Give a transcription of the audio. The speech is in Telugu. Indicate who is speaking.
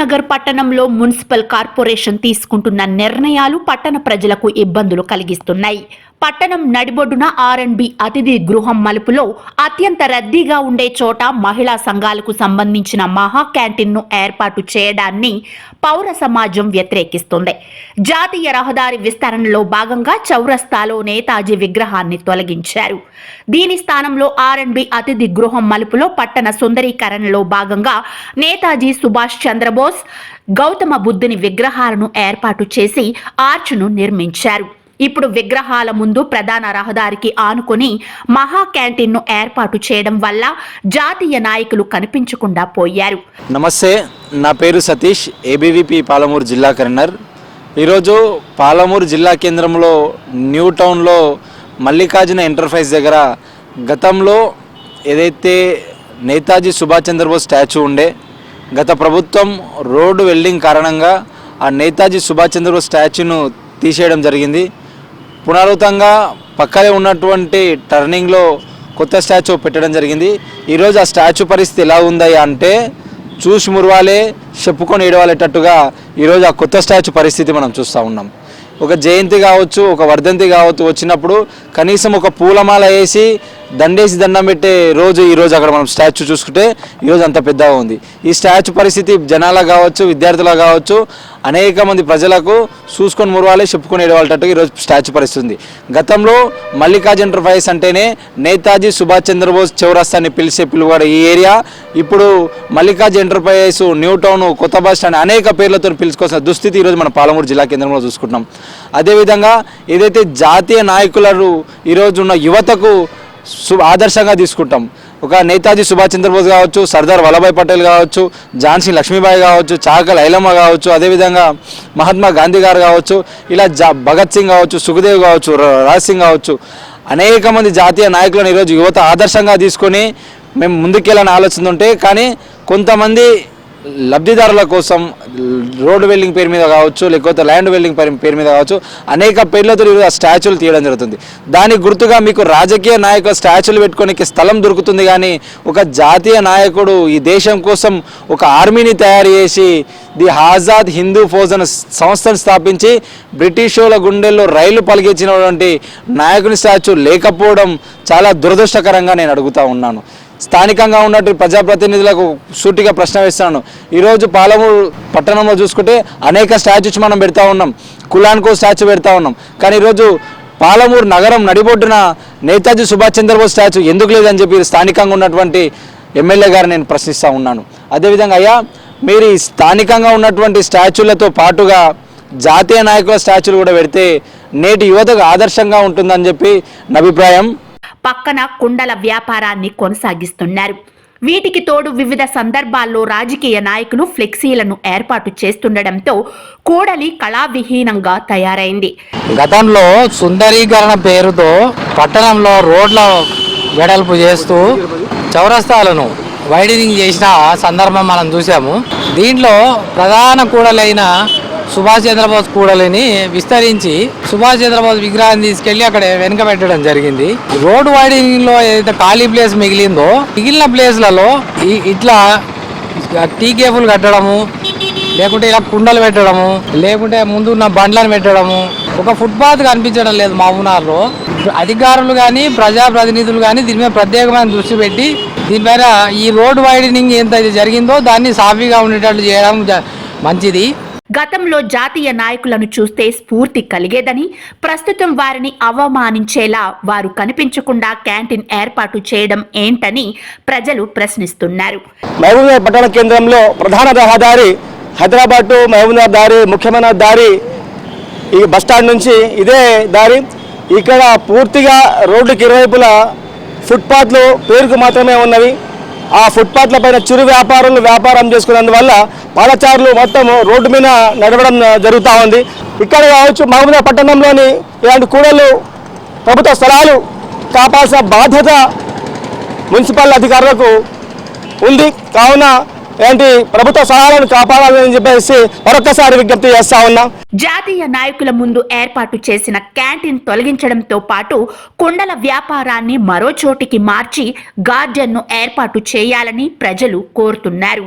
Speaker 1: నగర్ పట్టణంలో మున్సిపల్ కార్పొరేషన్ తీసుకుంటున్న నిర్ణయాలు పట్టణ ప్రజలకు ఇబ్బందులు కలిగిస్తున్నాయి. పట్టణం నడిబొడ్డున ఆర్ అండ్ బి అతిథి గృహం మలుపులో అత్యంత రద్దీగా ఉండే చోట మహిళా సంఘాలకు సంబంధించిన మహా క్యాంటీన్ను ఏర్పాటు చేయడాన్ని పౌర సమాజం వ్యతిరేకిస్తుంది. జాతీయ రహదారి విస్తరణలో భాగంగా చౌరస్తాలో నేతాజీ విగ్రహాన్ని తొలగించారు. దీని స్థానంలో ఆర్ అండ్ బి అతిథి గృహం మలుపులో పట్టణ సుందరీకరణలో భాగంగా నేతాజీ సుభాష్ చంద్రబోస్ గౌతమ బుద్ధుని విగ్రహాలను ఏర్పాటు చేసి ఆర్చ్ను నిర్మించారు. ఇప్పుడు విగ్రహాల ముందు ప్రధాన రహదారికి ఆనుకుని మహా క్యాంటీన్ను ఏర్పాటు చేయడం వల్ల జాతీయ నాయకులు కనిపించకుండా పోయారు.
Speaker 2: నమస్తే నా పేరు సతీష్ ఏబీవీపీ పాలమూరు జిల్లా కరీంనగర్ ఈరోజు పాలమూరు జిల్లా కేంద్రంలో న్యూ టౌన్లో మల్లికార్జున ఎంటర్ప్రైజ్ దగ్గర గతంలో ఏదైతే నేతాజీ సుభాష్ చంద్రబోస్ స్టాచ్యూ ఉండే గత ప్రభుత్వం రోడ్డు వెల్డింగ్ కారణంగా ఆ నేతాజీ సుభాష్ చంద్రబోస్ స్టాచ్యూను తీసేయడం జరిగింది. పునరావృతంగా పక్కనే ఉన్నటువంటి టర్నింగ్లో కొత్త స్టాచ్యూ పెట్టడం జరిగింది. ఈరోజు ఆ స్టాచ్యూ పరిస్థితి ఎలా ఉందా అంటే చూసి మురవాలే చెప్పుకొని ఏడవాలేటట్టుగా ఈరోజు ఆ కొత్త స్టాచ్యూ పరిస్థితి మనం చూస్తూ ఉన్నాం. ఒక జయంతి కావచ్చు ఒక వర్ధంతి కావచ్చు వచ్చినప్పుడు కనీసం ఒక పూలమాల వేసి దండేసి దండం పెట్టే రోజు ఈరోజు అక్కడ మనం స్టాచ్యూ చూసుకుంటే ఈరోజు అంత పెద్దగా ఉంది. ఈ స్టాచ్యూ పరిస్థితి జనాలకు కావచ్చు విద్యార్థులకు కావచ్చు అనేక మంది ప్రజలకు చూసుకొని మురవాలి చెప్పుకొని ఏడవాలటట్టు ఈరోజు స్టాచ్యూ పరిస్థితి గతంలో మల్లికార్జున ఎంటర్ప్రైజెస్ అంటేనే నేతాజీ సుభాష్ చంద్రబోస్ చౌరస్తా అని పిలిచే పిలువడే ఈ ఏరియా. ఇప్పుడు మల్లికార్జున ఎంటర్ప్రైజెస్ న్యూ టౌన్ కొత్త బస్ స్టాండ్ అనేక పేర్లతో పిలుచుకోవాల్సిన దుస్థితి ఈరోజు మన పాలమూరు జిల్లా కేంద్రంలో చూసుకుంటున్నాం. అదేవిధంగా ఏదైతే జాతీయ నాయకులను ఈరోజు ఉన్న యువతకు ఆదర్శంగా తీసుకుంటాం. ఒక నేతాజీ సుభాష్ చంద్రబోస్ కావచ్చు సర్దార్ వల్లభాయ్ పటేల్ కావచ్చు ఝాన్సీ లక్ష్మీబాయి కావచ్చు చాకల్ ఐలమ్మ కావచ్చు అదేవిధంగా మహాత్మా గాంధీ గారు కావచ్చు ఇలా జా భగత్ సింగ్ కావచ్చు సుఖదేవ్ కావచ్చు ర- రాజ్ సింగ్ కావచ్చు అనేక మంది జాతీయ నాయకులను ఈరోజు యువత ఆదర్శంగా తీసుకొని మేము ముందుకెళ్ళని ఆలోచన ఉంటే కానీ కొంతమంది లబ్ధిదారుల కోసం రోడ్డు వెల్డింగ్ పేరు మీద కావచ్చు లేకపోతే ల్యాండ్ వెల్డింగ్ పేరు పేరు మీద కావచ్చు అనేక పేర్లతో ఆ స్టాచ్యూలు తీయడం జరుగుతుంది. దానికి గుర్తుగా మీకు రాజకీయ నాయకుల స్టాచ్యూలు పెట్టుకోనికి స్థలం దొరుకుతుంది కానీ ఒక జాతీయ నాయకుడు ఈ దేశం కోసం ఒక ఆర్మీని తయారు చేసి ది ఆజాద్ హిందూ ఫౌజ్ అనే సంస్థను స్థాపించి బ్రిటిషోల గుండెల్లో రైలు పలిగించినటువంటి నాయకుని స్టాచ్యూ లేకపోవడం చాలా దురదృష్టకరంగా నేను అడుగుతా ఉన్నాను. స్థానికంగా ఉన్నటువంటి ప్రజాప్రతినిధులకు సూటిగా ప్రశ్న వేస్తాను. ఈరోజు పాలమూరు పట్టణంలో చూసుకుంటే అనేక స్టాచ్యూస్ మనం పెడతా ఉన్నాం. కులానికో స్టాచ్యూ పెడతా ఉన్నాం. కానీ ఈరోజు పాలమూరు నగరం నడిబొడ్డున నేతాజీ సుభాష్ చంద్రబోస్ స్టాచ్యూ ఎందుకు లేదని చెప్పి స్థానికంగా ఉన్నటువంటి ఎమ్మెల్యే గారు నేను ప్రశ్నిస్తూ ఉన్నాను. అదేవిధంగా అయ్యా మీరు ఈ స్థానికంగా ఉన్నటువంటి స్టాచ్యూలతో పాటుగా జాతీయ నాయకుల స్టాచ్యూలు కూడా పెడితే నేటి యువతకు ఆదర్శంగా ఉంటుందని చెప్పి నా అభిప్రాయం.
Speaker 1: పక్కన కుండల వ్యాపారాన్ని కొనసాగిస్తున్నారు. వీటికి తోడు వివిధ సందర్భాల్లో రాజకీయ నాయకులు ఫ్లెక్సీలను ఏర్పాటు చేస్తుండటంతో కూడలి కళావిహీనంగా తయారైంది.
Speaker 3: గతంలో సుందరీకరణ పేరుతో పట్టణంలో రోడ్ల వెడల్పు చేస్తూ చౌరస్తాలను వైడనింగ్ చేసిన సందర్భం మనం చూసాము దీంట్లో ప్రధాన కూడలైన సుభాష్ చంద్రబోస్ కూడలిని విస్తరించి సుభాష్ చంద్రబోస్ విగ్రహాన్ని తీసుకెళ్ళి అక్కడ వెనుక పెట్టడం జరిగింది. రోడ్ వైడింగ్లో ఏదైతే ఖాళీ ప్లేస్ మిగిలిందో మిగిలిన ప్లేస్లలో ఇట్లా టీ కేబుల్ కట్టడము లేకుంటే ఇలా కుండలు పెట్టడము లేకుంటే ముందు ఉన్న బండ్లను పెట్టడము ఒక ఫుట్పాత్ కనిపించడం లేదు మామూనార్లో అధికారులు కానీ ప్రజాప్రతినిధులు కానీ దీని మీద ప్రత్యేకమైన దృష్టి పెట్టి దీనిపైన ఈ రోడ్ వైడనింగ్ ఎంత జరిగిందో దాన్ని సాఫీగా ఉండేటట్లు చేయడం జ- మంచిది.
Speaker 1: గతంలో జాతీయ నాయకులను చూస్తే స్ఫూర్తి కలిగేదని ప్రస్తుతం వారిని అవమానించేలా వారు కనిపించకుండా క్యాంటీన్ ఏర్పాటు చేయడం ఏంటని ప్రజలు ప్రశ్నిస్తున్నారు.
Speaker 4: మహబూబ్నగర్ పట్టణ కేంద్రంలో ప్రధాన రహదారి హైదరాబాద్ టు మహబూబ్నగర్ దారి ముఖ్యమైన దారి ఈ బస్టాండ్ నుంచి ఇదే దారి. ఇక్కడ పూర్తిగా రోడ్డుకి ఇరువైపులా ఫుట్పాత్లు పేరుకు మాత్రమే ఉన్నవి. ఆ ఫుట్పాత్ల పైన చిరు వ్యాపారులు వ్యాపారం చేసుకున్నందువల్ల పాదచారులు మొత్తం రోడ్డు మీద నడవడం జరుగుతూ ఉంది. ఇక్కడ కావచ్చు మహబూబ్నగర్ పట్టణంలోని ఇలాంటి కూడలు ప్రభుత్వ స్థలాలు కాపాల్సిన బాధ్యత మున్సిపల్ అధికారులకు ఉంది. కావున ఏంటి ప్రభుత్వ సహాయాలను కాపాడాలని చెప్పేసి మరొకసారి విజ్ఞప్తి చేస్తా ఉన్నాం.
Speaker 1: జాతీయ నాయకుల ముందు ఏర్పాటు చేసిన క్యాంటీన్ తొలగించడంతో పాటు కుండల వ్యాపారాన్ని మరో చోటికి మార్చి గార్డెన్ను ఏర్పాటు చేయాలని ప్రజలు కోరుతున్నారు.